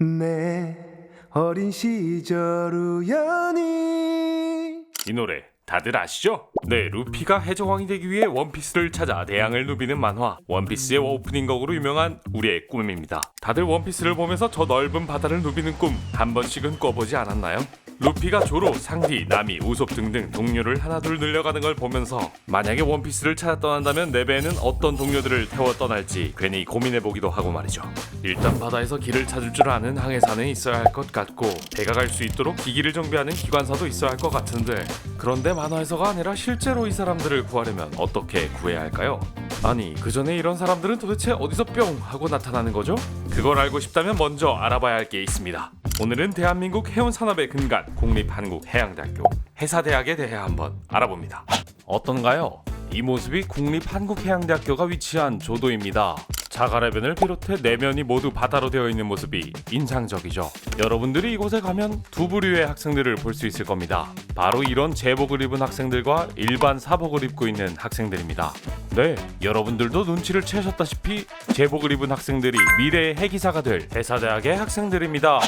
내 어린 시절 우연히 이 노래 다들 아시죠? 네, 루피가 해적왕이 되기 위해 원피스를 찾아 대양을 누비는 만화 원피스의 오프닝 곡으로 유명한 우리의 꿈입니다. 다들 원피스를 보면서 저 넓은 바다를 누비는 꿈 한 번씩은 꿔보지 않았나요? 루피가 조로, 상디, 나미, 우솝 등등 동료를 하나둘 늘려가는 걸 보면서 만약에 원피스를 찾아 떠난다면 내 배에는 어떤 동료들을 태워 떠날지 괜히 고민해보기도 하고 말이죠. 일단 바다에서 길을 찾을 줄 아는 항해사는 있어야 할 것 같고 배가 갈 수 있도록 기기를 정비하는 기관사도 있어야 할 것 같은데 그런데 만화에서가 아니라 실제로 이 사람들을 구하려면 어떻게 구해야 할까요? 아니 그 전에 이런 사람들은 도대체 어디서 뿅 하고 나타나는 거죠? 그걸 알고 싶다면 먼저 알아봐야 할 게 있습니다. 오늘은 대한민국 해운 산업의 근간 국립한국해양대학교 해사대학에 대해 한번 알아봅니다. 어떤가요? 이 모습이 국립한국해양대학교가 위치한 조도입니다. 자가라변을 비롯해 내면이 모두 바다로 되어 있는 모습이 인상적이죠. 여러분들이 이곳에 가면 두 부류의 학생들을 볼 수 있을 겁니다. 바로 이런 제복을 입은 학생들과 일반 사복을 입고 있는 학생들입니다. 네, 여러분들도 눈치를 채셨다시피 제복을 입은 학생들이 미래의 해기사가 될 대사대학의 학생들입니다.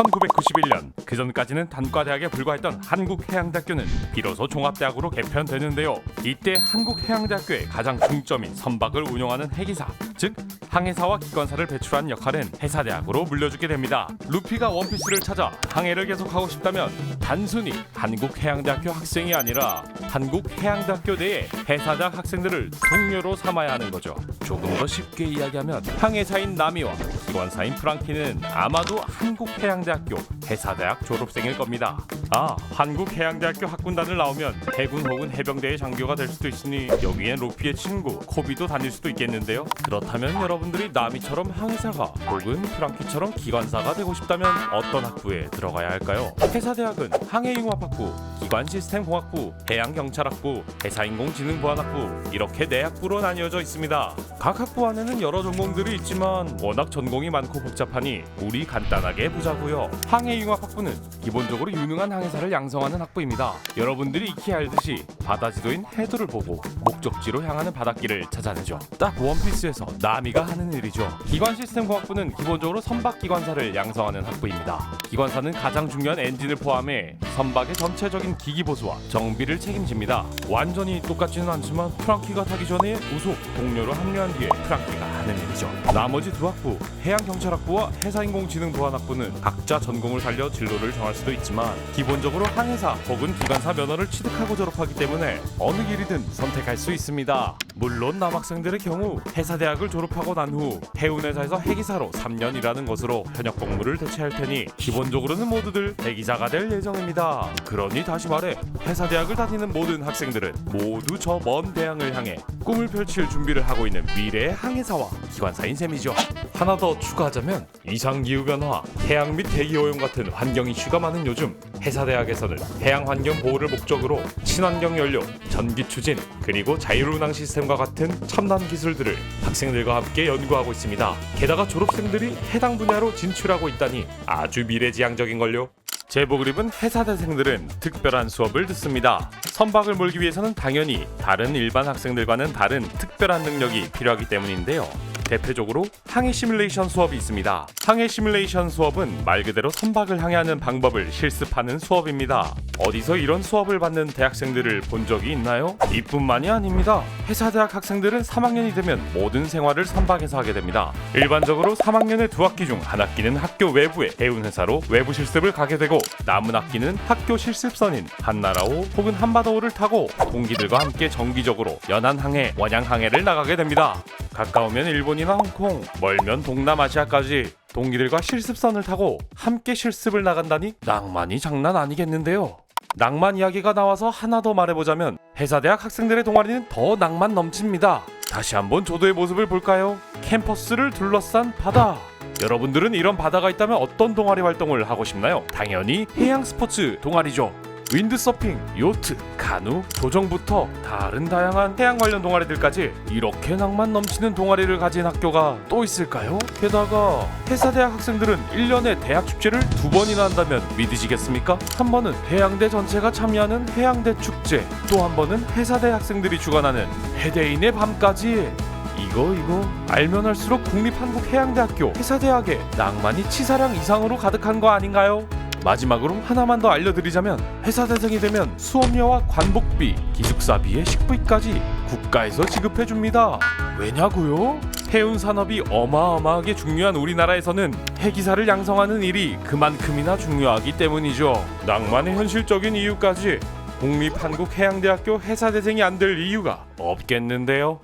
1991년 그 전까지는 단과대학에 불과했던 한국해양대학교는 비로소 종합대학으로 개편되는데요. 이때 한국해양대학교의 가장 중점인 선박을 운영하는 해기사, 즉 항해사와 기관사를 배출한 역할은 해사대학으로 물려주게 됩니다. 루피가 원피스를 찾아 항해를 계속하고 싶다면 단순히 한국해양대학교 학생이 아니라 한국해양대학교 내의 해사대학 학생들을 동료로 삼아야 하는 거죠. 조금 더 쉽게 이야기하면 항해사인 나미와 기관사인 프랑키는 아마도 한국해양대학교 해사대학 졸업생일 겁니다. 아, 한국해양대학교 학군단을 나오면 해군 혹은 해병대의 장교가 될 수도 있으니 여기엔 로피의 친구 코비도 다닐 수도 있겠는데요. 그렇다면 여러분들이 나미처럼 항해사가 혹은 프랑키처럼 기관사가 되고 싶다면 어떤 학부에 들어가야 할까요? 해사대학은 항해융합학부, 기관시스템공학부, 해양경찰학부, 해사인공지능보안학부 이렇게 네 학부로 나뉘어져 있습니다. 각 학부 안에는 여러 전공들이 있지만 워낙 전공이 많고 복잡하니 우리 간단하게 보자고요. 항해융합학부는 기본적으로 유능한 항해사를 양성하는 학부입니다. 여러분들이 익히 알듯이 바다 지도인 해도를 보고 목적지로 향하는 바닷길을 찾아내죠. 딱 원피스에서 나미가 하는 일이죠. 기관 시스템 공학부는 기본적으로 선박 기관사를 양성하는 학부입니다. 기관사는 가장 중요한 엔진을 포함해 선박의 전체적인 기기 보수와 정비를 책임집니다. 완전히 똑같지는 않지만 프랑키가 타기 전에 우속 동료로 합류한 뒤에 프랑키가 하는 일이죠. 나머지 두 학부 해양경찰학부와 해사인공지능보안학부는 각자 전공을 살려 진로를 정할 수도 있지만 기본적으로 항해사 혹은 기관사 면허를 취득하고 졸업하기 때문에 어느 길이든 선택할 수 있습니다. 물론 남학생들의 경우 해사대학을 졸업하고 난 후 해운회사에서 해기사로 3년 일하는 것으로 현역 복무를 대체할 테니 기본적으로는 모두들 해기사가 될 예정입니다. 그러니 다시 말해 해사대학을 다니는 모든 학생들은 모두 저 먼 대양을 향해 꿈을 펼칠 준비를 하고 있는 미래의 항해사와 기관사인 셈이죠. 하나 더 추가하자면 이상 기후 변화, 해양 및 대기 오염 같은 환경 이슈가 많은 요즘 해사대학에서는 해양 환경 보호를 목적으로 친환경 연료, 전기 추진, 그리고 자율운항 시스템과 같은 첨단 기술들을 학생들과 함께 연구하고 있습니다. 게다가 졸업생들이 해당 분야로 진출하고 있다니 아주 미래지향적인 걸요. 제복을 입은 해사대생들은 특별한 수업을 듣습니다. 선박을 몰기 위해서는 당연히 다른 일반 학생들과는 다른 특별한 능력이 필요하기 때문인데요. 대표적으로 항해 시뮬레이션 수업이 있습니다. 항해 시뮬레이션 수업은 말 그대로 선박을 항해하는 방법을 실습하는 수업입니다. 어디서 이런 수업을 받는 대학생들을 본 적이 있나요? 이뿐만이 아닙니다. 해사대학 학생들은 3학년이 되면 모든 생활을 선박에서 하게 됩니다. 일반적으로 3학년의 두 학기 중 한 학기는 학교 외부의 해운 회사로 외부 실습을 가게 되고 남은 학기는 학교 실습선인 한나라호 혹은 한바다호를 타고 동기들과 함께 정기적으로 연안항해, 원양항해를 나가게 됩니다. 가까우면 일본이나 홍콩, 멀면 동남아시아까지 동기들과 실습선을 타고 함께 실습을 나간다니 낭만이 장난 아니겠는데요. 낭만 이야기가 나와서 하나 더 말해보자면 해사대학 학생들의 동아리는 더 낭만 넘칩니다. 다시 한번 조도의 모습을 볼까요? 캠퍼스를 둘러싼 바다. 여러분들은 이런 바다가 있다면 어떤 동아리 활동을 하고 싶나요? 당연히 해양 스포츠 동아리죠. 윈드서핑, 요트, 카누, 조정부터 다른 다양한 해양 관련 동아리들까지 이렇게 낭만 넘치는 동아리를 가진 학교가 또 있을까요? 게다가 해사대학 학생들은 1년에 대학 축제를 두 번이나 한다면 믿으시겠습니까? 한 번은 해양대 전체가 참여하는 해양대 축제, 또 한 번은 해사대 학생들이 주관하는 해대인의 밤까지 이거 이거 알면 할수록 국립한국해양대학교 해사대학의 낭만이 치사량 이상으로 가득한 거 아닌가요? 마지막으로 하나만 더 알려드리자면 해사대생이 되면 수업료와 관복비, 기숙사비에 식비까지 국가에서 지급해줍니다. 왜냐고요? 해운 산업이 어마어마하게 중요한 우리나라에서는 해기사를 양성하는 일이 그만큼이나 중요하기 때문이죠. 낭만의 현실적인 이유까지 국립한국해양대학교 해사대생이 안 될 이유가 없겠는데요.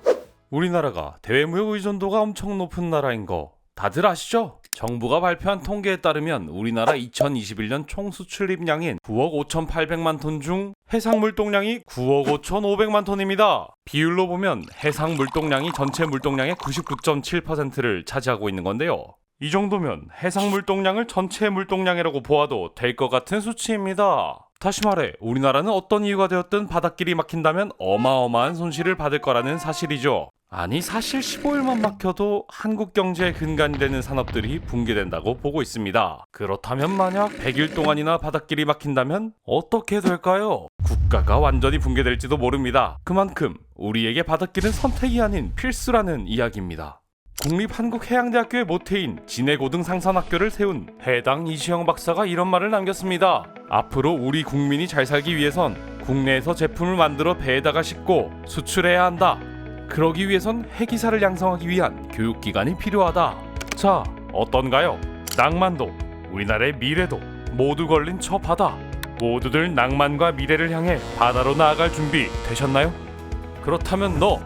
우리나라가 대외무역 의존도가 엄청 높은 나라인 거 다들 아시죠? 정부가 발표한 통계에 따르면 우리나라 2021년 총 수출입량인 9억 5,800만 톤 중 해상 물동량이 9억 5,500만 톤입니다. 비율로 보면 해상 물동량이 전체 물동량의 99.7%를 차지하고 있는 건데요. 이 정도면 해상 물동량을 전체 물동량이라고 보아도 될 것 같은 수치입니다. 다시 말해 우리나라는 어떤 이유가 되었든 바닷길이 막힌다면 어마어마한 손실을 받을 거라는 사실이죠. 아니 사실 15일만 막혀도 한국 경제의 근간이 되는 산업들이 붕괴된다고 보고 있습니다. 그렇다면 만약 100일 동안이나 바닷길이 막힌다면 어떻게 될까요? 국가가 완전히 붕괴될지도 모릅니다. 그만큼 우리에게 바닷길은 선택이 아닌 필수라는 이야기입니다. 국립한국해양대학교의 모태인 진해고등상선학교를 세운 해당 이시영 박사가 이런 말을 남겼습니다. 앞으로 우리 국민이 잘 살기 위해선 국내에서 제품을 만들어 배에다가 싣고 수출해야 한다. 그러기 위해선 해기사를 양성하기 위한 교육기관이 필요하다. 자, 어떤가요? 낭만도, 우리나라의 미래도 모두 걸린 저 바다. 모두들 낭만과 미래를 향해 바다로 나아갈 준비 되셨나요? 그렇다면 너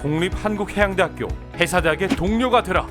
국립한국해양대학교 해사대학의 동료가 되라.